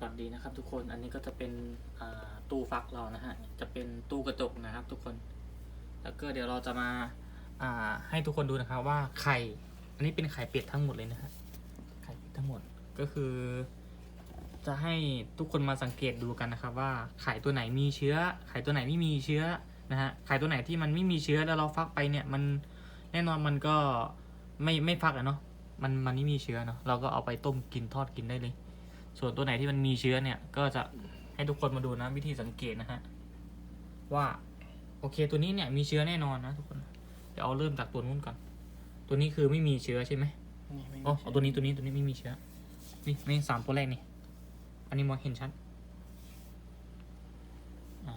สวัสดีนะครับทุกคนอันนี้ก็จะเป็นตู้ฟักเรานะฮะจะเป็นตู้กระจกนะครับ ทุกคน แล้วก็เดี๋ยวเราจะมาอ่าให้ทุกคนดูนะครับว่าไข่ อันนี้เป็นไข่เป็ดทั้งหมดเลยนะฮะไข่เป็ดทั้งหมดก็คือ จะให้ทุกคนมาสังเกตดูกันนะครับ ว่าไข่ตัวไหนมีเชื้อ ไข่ตัวไหนไม่มีเชื้อนะฮะไข่ตัวไหนที่มันไม่มีเชื้อแล้วเราฟักไปเนี่ยมันแน่นอนมันก็ไม่ไม่ฟักอะเนาะมันมันไม่มีเชื้อเนาะเราก็เอาไปต้มกินทอดกินได้เลย ส่วนตัวไหนที่มันมีเชื้อเนี่ย ก็จะให้ทุกคนมาดูนะวิธีสังเกตนะฮะว่าโอเคตัวนี้เนี่ยมีเชื้อแน่นอนนะทุกคนเดี๋ยวเอาเริ่มจากตัวนู้นก่อน ตัวนี้คือไม่มีเชื้อใช่ไหมนี่ไม่มีอ๋อเอาตัวนี้ตัวนี้ตัวนี้ไม่มีเชื้อ นี่นี่สามตัวแรกนี่ อันนี้มองเห็นชัดอะ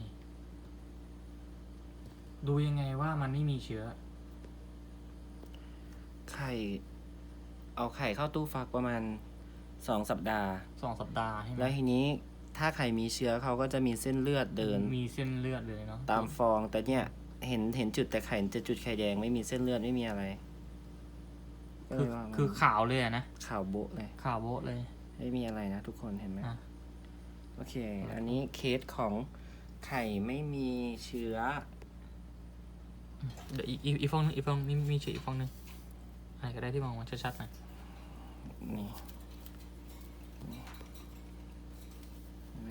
นี่ดูยังไงว่ามันไม่มีเชื้อ ไข่ เอาไข่เข้าตู้ฟักประมาณสองสัปดาห์ สองสัปดาห์ใช่ไหมแล้วทีนี้ถ้าไข่มีเชื้อเขาก็จะมีเส้นเลือดเดิน มีเส้นเลือดเลยเนาะตามฟองแต่เนี่ยเห็นเห็นจุดแต่ไข่จะจุดไข่แดงไม่มีเส้นเลือดไม่มีอะไรก็คืเลอยว่าคือขาวเลยอะนะข่าวโบะเลยขาวโบ๊ะเลย ไม่มีอะไรนะทุกคนเห็นไหมอะ โอเค อันนี้เคสของไข่ไม่มีเชื้อ เดี๋ยวอีกอีกอีกฟองนึงอีกฟองมีมีเชื้ออีกฟองนึงอะไรก็ได้ที่มองมันชัดๆหน่อย นี่นี่เห็นไหม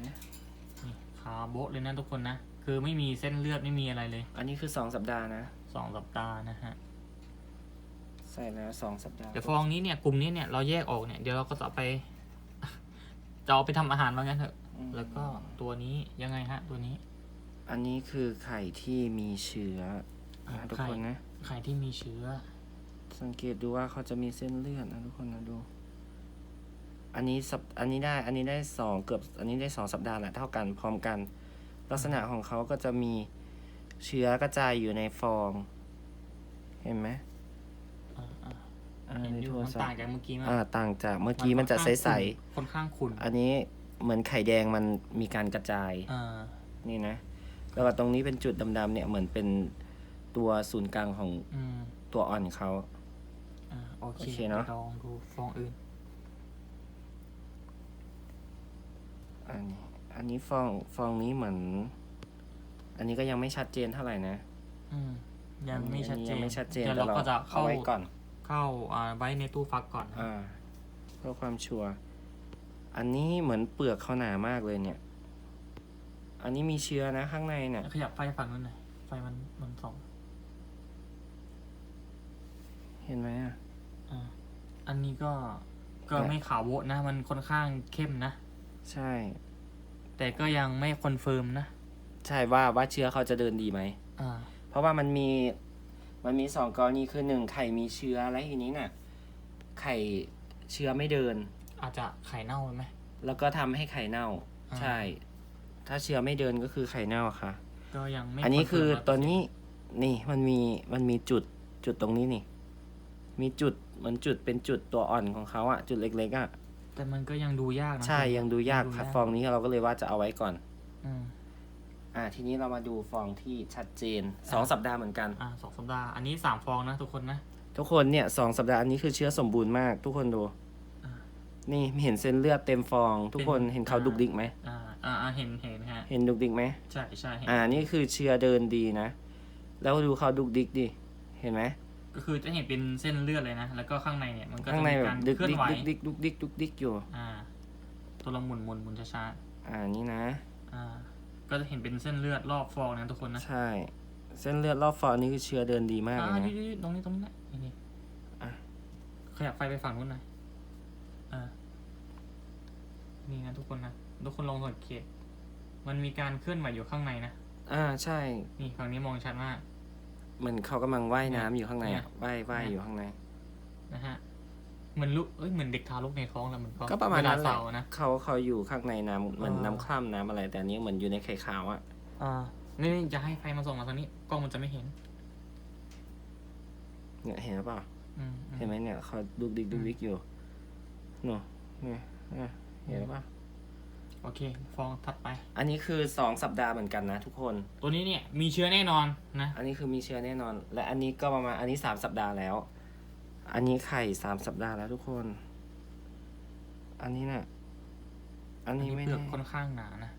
นี่ขาวโบ๊ะเลยนะทุกคนนะ คือไม่มีเส้นเลือดไม่มีอะไรเลยอันนี้คือสองสัปดาห์นะ สองสัปดาห์นะฮะ ใส่แล้วสองสัปดาห์เดี๋ยวฟองนี้เนี่ยกลุ่มนี้เนี่ยเราแยกออกเนี่ยเดี๋ยวเราก็จะเอาไป จะเอาไปทำอาหารว่างั้นเถอะ อืมแล้วก็ตัวนี้ยังไงฮะ ตัวนี้ อันนี้คือไข่ที่มีเชื้ออ่านะทุกไข่คนนะไข่ที่มีเชื้อ สังเกตดูว่าเขาจะมีเส้นเลือดนะทุกคนนะดู อันนี้สัปอันนี้ได้อันนี้ได้สองเกือบอันนี้ได้สองสัปดาห์แหละเท่ากันพร้อมกัน ลักษณะของเขาก็จะมีเชื้อกระจายอยู่ในฟอง เห็นไหมอ่าอ่าอ่าเห็นในอยู่โทรมันศัพต่างท์จากเมื่อกี้มากอ่าต่างจากเมื่อกี้มันจะใสค่อนข้างขุ่นๆอันนี้เหมือนไข่แดงมันมีการกระจาย อ่านี่นะ แล้วก็ตรงนี้เป็นจุดดำๆเนี่ยเหมือนเป็นตัวศูนย์กลางของอืมตัวอ่อนเขา อ่าโอเคโอเคเนอะดี๋ยวลองดูฟองอื่น อันนี้อันนี้ฟองฟองนี้เหมือน อันนี้ก็ยังไม่ชัดเจนเท่าไหร่นะอืมยังไม่ชัดเจอันยังไม่ชัดเจนเดี๋ยวเราแต่ก็จะเข้าเอาไว้ก่อน เข้าอ่าไว้ในตู้ฟักก่อนนะอ่าเพื่อความชัวร์อันนี้เหมือนเปลือกเขาหนามากเลยเนี่ย อันนี้มีเชื้อนะข้างในเนี่ยขยับไฟฝั่งนู้นหน่อยไฟมันมันส่องเห็นไหมอะอ่าอันนี้ก็ก็แต่ไม่ขาวโวะนะ มันค่อนข้างเข้มนะ ใช่ แต่ก็ยังไม่คอนเฟิร์มนะใช่ว่าว่าเชื้อเขาจะเดินดีไหม อ่า เพราะว่ามันมีมันมีสองกรณีคือหนึ่งไข่มีเชื้อและทีนี้น่ะ ไข่เชื้อไม่เดิน อาจจะไข่เน่าไหม แล้วก็ทำให้ไข่เน่า อ่า ใช่ ถ้าเชื้อไม่เดินก็คือไข่เน่าค่ะ ก็ยังไม่อันนี้คือเฟิร์มตัวนี้นี่มันมีมันมีจุดจุดตรงนี้นี่ มีจุดเหมือนจุดเป็นจุดตัวอ่อนของเขาอะจุดเล็กๆอะ แต่มันก็ยังดูยากนะใช่ยังดูยากดูค่ะยากฟองนี้เราก็เลยว่าจะเอาไว้ก่อนอืมอ่า ทีนี้เรามาดูฟองที่ชัดเจนสองสัปดาห์เหมือนกันอ่าสองสัปดาห์อันนี้สามฟองนะทุกคนนะทุกคนเนี่ยสองสัปดาห์อันนี้คือเชื้อสมบูรณ์มาก ทุกคนดูอ่านี่เห็นเส้นเลือดเต็มฟอง ทุกคนเป็นเห็นเขาอ่าดุกดิกไหมอ่าอ่าอ่าเห็นเห็นฮะเห็นดุกดิกไหมใช่ใช่เห็นอ่านี่คือเชื้อเดินดีนะ แล้วดูเขาดุกดิกดิเห็นไหม ก็คือจะเห็นเป็นเส้นเลือดเลยนะ แล้วก็ข้างในเนี่ยมันก็ข้าจะงในมีแบการบดึกเคลื่อดินกไหวดุกดิกดุกดิกดุกดิกอยู่ อ่า ตัวละหมุนหมุนหมุนช้าอ่านี่นะ ๆอ่า ก็จะเห็นเป็นเส้นเลือดรอบฟองนะทุกคนนะใช่ เส้นเลือดรอบฟองนี่คือเชื้อเดินดีมากอ่าเลยนะนี่ๆๆตรงนี้ตรงนี้นะนี่นี่อะ ขยับไฟไปฝั่งนู้นหน่อยอ่านี่นะทุกคนนะทุกคนลองสังเกตมันมีการเคลื่อนไหวอยู่ข้างในนะ อ่าใช่ นี่ฝั่งนี้มองชัดมากเห มือนเขากำลังว่ายน้ำอยู่ข้างในเนี่อะยว่ายว่ายเนี่ยอยู่ข้างใน นะฮะเหมือนลูกเอ้ยเหมือนเด็กทารกในท้องแล้วมันก็ประมาณเวลานั้นแหละเสาร์นะ เขาเขาอยู่ข้างในน้ำเหมือนอ่าน้ำคร่ำน้ำอะไร แต่อันนี้เหมือนอยู่ในไข่ขาวอะอ่า นี่นี่จะให้ไฟมาส่องมาทางนี้กล้องมันจะไม่เห็น เนี่ยเห็นหรือเปล่าอืมอืม เห็นไหมเนี่ยเขาดุกดิกดุกดิกอยู่เนาะเนี่ยเนี่ยเห็นหรือเปล่า โอเค ฟองถัดไป อันนี้คือสองสัปดาห์เหมือนกันนะทุกคน ตัวนี้เนี่ยมีเชื้อแน่นอนนะ อันนี้คือมีเชื้อแน่นอน และอันนี้ก็ประมาณอันนี้สามสัปดาห์แล้ว อันนี้ไข่สามสัปดาห์แล้วทุกคน อันนี้เนี่ยอันอันนี้นี้ไม่เปลือกแน่ค่อนข้างหนานะ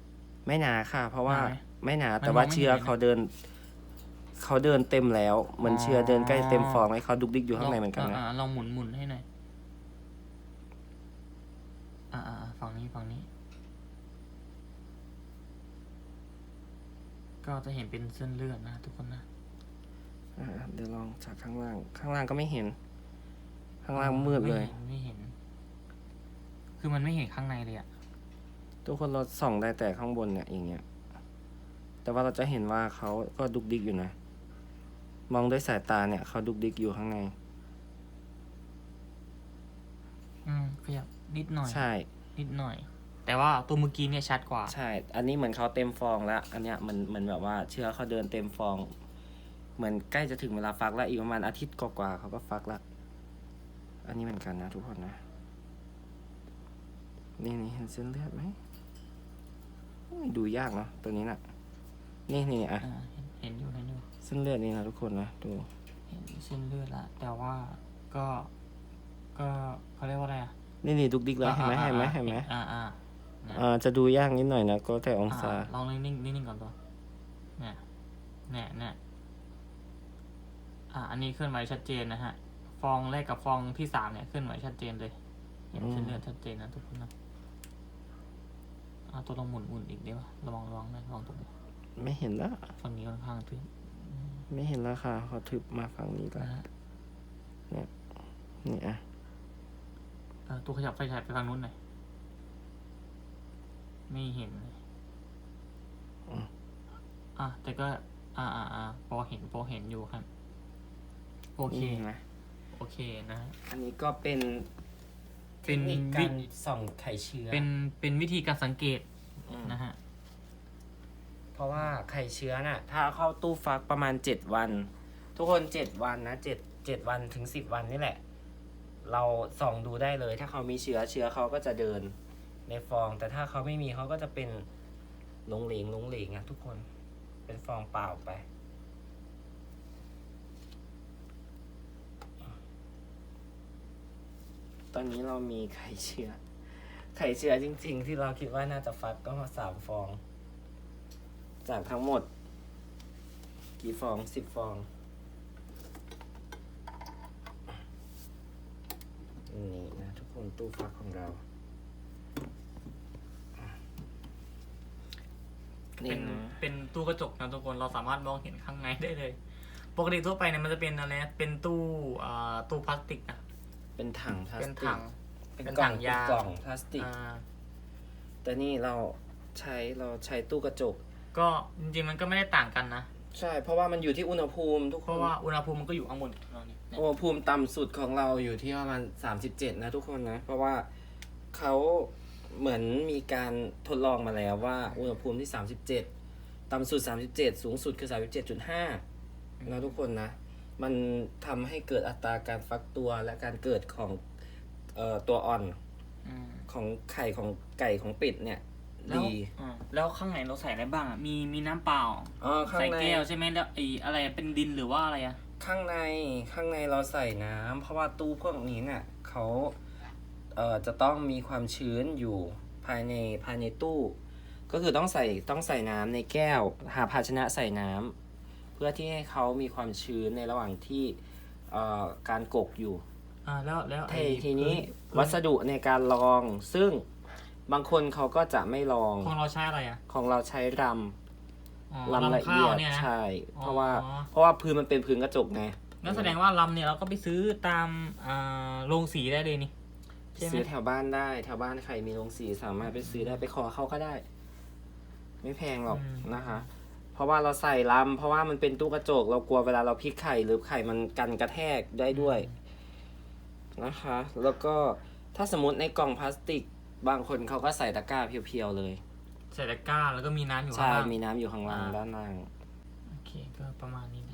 ไม่หนาค่ะ เพราะว่าหนาไหมไม่หนามันแต่ว่ามองไม่เชื้อเห็นนะเขาเดิน เขาเดินเต็มแล้ว เหมือนอ๋อ เชื้อเดินใกล้เต็มฟองเลยเขาดุกดิกอยู่ข้างในเหมือนกันนะาลองหมุนหมุนให้หน่อย อ่าอ่าอ่าฝั่งนี้ฝั่งนี้ ก็จะเห็นเป็นเส้นเลือดนะทุกคนนะอ่าเดี๋ยวลองจากข้างล่าง ข้างล่างก็ไม่เห็น ข้างล่างมืดเลยไห็นไม่เห็น คือมันไม่เห็นข้างในเลยอะทุกคนเราส่องได้แต่ข้างบนเนี่ยอย่างเงี้ย แต่ว่าเราจะเห็นว่าเขาก็ดุกดิกอยู่นะ มองด้วยสายตาเนี่ยเขาดุกดิกอยู่ข้างใน อืมขยับนิดหน่อย ใช่ นิดหน่อย แต่ว่าตัวเมื่อกี้เนี่ยชัดกว่า ใช่ อันนี้เหมือนเขาเต็มฟองแล้ว อันเนี้ยมันเหมือนแบบว่าเชื้อเขาเดินเต็มฟอง เหมือนใกล้จะถึงเวลาฟักแล้วอีกประมาณอาทิตย์กว่าๆเขาก็ฟักละ อันนี้เหมือนกันนะทุกคนนะ นี่นี่เห็นเส้นเลือดไหมอุ้ยดูยากเนาะตัวนี้น่ะ นี่นี่อะอ่าเห็นเห็นอยู่เห็นอยู่ เส้นเลือดนี่นะทุกคนนะดู เห็นเส้นเลือดละ แต่ว่าก็ ก็เขาเรียกว่าอะไรอะนี่นี่ดุกดิกแล้วเห็นไหมเห็นไหมเห็นไหมอ่าอ่าเนี่ย อ่าจะดูยากนิดหน่อยนะก็แต่องศาอ่ลองนิ่งๆนิ่งๆก่อนตัวเนี่ยเนี่ยเนี่ยอ่า อันนี้เคลื่อนไหวชัดเจนนะฮะ ฟองแรกกับฟองที่สามเนี่ยเคลื่อนไหวชัดเจนเลย เห็นอืมเส้นเลือดชัดเจนนะทุกคนนะอ่าตัวลองหมุนหมุนอีกได้ปะระวังระวังนะระวังตรงนี้ไม่เห็นแล้วฝั่งนี้ค่อนข้างทึบไม่เห็นแล้วค่ะเขาทึบมาฝั่งนี้แล้วนะฮะนี่อะเออตัวขยับไฟฉายไปทางนู้นหน่อย ไม่เห็นเลยอะแต่ก็ อ่าอ่าอ่าพอเห็นพอเห็นอยู่ครับ โอเคนี่เห็นไหมโอเคนะฮะอันนี้ก็เป็นเป็น ทคกาวิรส่องไข่เชื้อเป็นเป็นวิธีการสังเกตอืมนะฮะ เพราะว่าไข่เชื้อน่ะ ถ้าเข้าตู้ฟักประมาณเจ็ดวัน ทุกคนเจ็ดวันนะเจ็ดเจ็ดวันถึงสิบวันนี่แหละ เราส่องดูได้เลย ถ้าเขามีเชื้อเชื้อเขาก็จะเดิน ในฟอง แต่ถ้าเขาไม่มีเขาก็จะเป็นหลงเหลงหลงเหลงอะทุกคน เป็นฟองเปล่าไป ตอนนี้เรามีไข่เชื้อ ไข่เชื้อจริง ๆ ที่เราคิดว่าน่าจะฟักก็มาสามฟอง จากทั้งหมด กี่ฟองสิบฟอง นี่นะทุกคนตู้ฟักของเรา เป็นี่นนะเป็นตู้กระจกนะทุกคนเราสามารถมองเห็นข้างในได้เลย ปกติทั่วไปเนี่ยมันจะเป็นอะไรนะเป็นตู้อ่าตู้พลาสติกนะเป็นถังพลาเป็สนติถักง เป็นเป็นกล่ถัองงเป็นยากล่องพลาสติก อ่าแต่นี่เราใช้เราใช้ตู้กระจก ก็จริงๆมันก็ไม่ได้ต่างกันนะ ใช่ เพราะว่ามันอยู่ที่อุณหภูมิทุกคเพราะนว่าอุณหภูมิมันก็อยู่ข้างบนของเรานี่เนี่ยอุณหภูมิต่ำสุดของเราอยู่ที่ประมาณสามสิบเจ็ดนะทุกคนนะ เพราะว่าเขา เหมือนมีการทดลองมาแล้วว่า อุณหภูมิที่สามสิบเจ็ดต่ำสุดสามสิบเจ็ดสูงสุดคือสามสิบเจ็ดจุดห้านะทุกคนนะ มันทำให้เกิดอัตราการฟักตัวและการเกิดของเอ่อตัวอ่อนอืมของไข่ของไก่ของเป็ดเนี่ยแล้วดีอ่าแล้วข้างในเราใส่อะไรบ้างอะมีมีน้ำเปล่าอ๋อข้างใส่ในแก้วใช่ไหมแล้วไอ้อะไรเป็นดินหรือว่าอะไรอะข้างในข้างในเราใส่น้ำเพราะว่าตู้พวกนี้เนี่ยเขา เอ่อจะต้องมีความชื้นอยู่ภายในภายในตู้ ก็คือต้องใส่ต้องใส่น้ำในแก้ว หาภาชนะใส่น้ำเพื่อที่ให้เขามีความชื้นในระหว่างที่เอ่อการกกอยู่อ่าแล้วแล้วเทไอ้ทีนี้พื้วัสดุในการลองซึ่งบางคนเขาก็จะไม่ลองของเราใช้อะไรอะของเราใช้รอ๋อำลำละเอียดข้าวเนี่ยนะใช่อ๋อเพราะว่าเพราะว่าพื้นมันเป็นพื้นกระจกไงนั่นแสดงว่าลำเนี่ยเราก็ไปซื้อตามอ่าโรงสีได้เลยนี่ ใช่ไหมซื้อแถวบ้านได้แถวบ้านใครมีโรงสีสามารถไปซื้อได้ไปขอเขาก็ได้ ไม่แพงหรอกนะคะ เพราะว่าเราใส่ลำเพราะว่ามันเป็นตู้กระจก เรากลัวเวลาเราพลิกไข่หรือไข่มันกันกระแทกได้ด้วยนะคะ แล้วก็ถ้าสมมติในกล่องพลาสติก บางคนเขาก็ใส่ตะกร้าเพียวๆเลย ใส่ตะกร้าแล้วก็มีน้ำอยู่ข้างใช่ล่างมีน้ำอยู่ข้างล่างอ่าด้านล่างโอเคก็ประมาณนี้นะ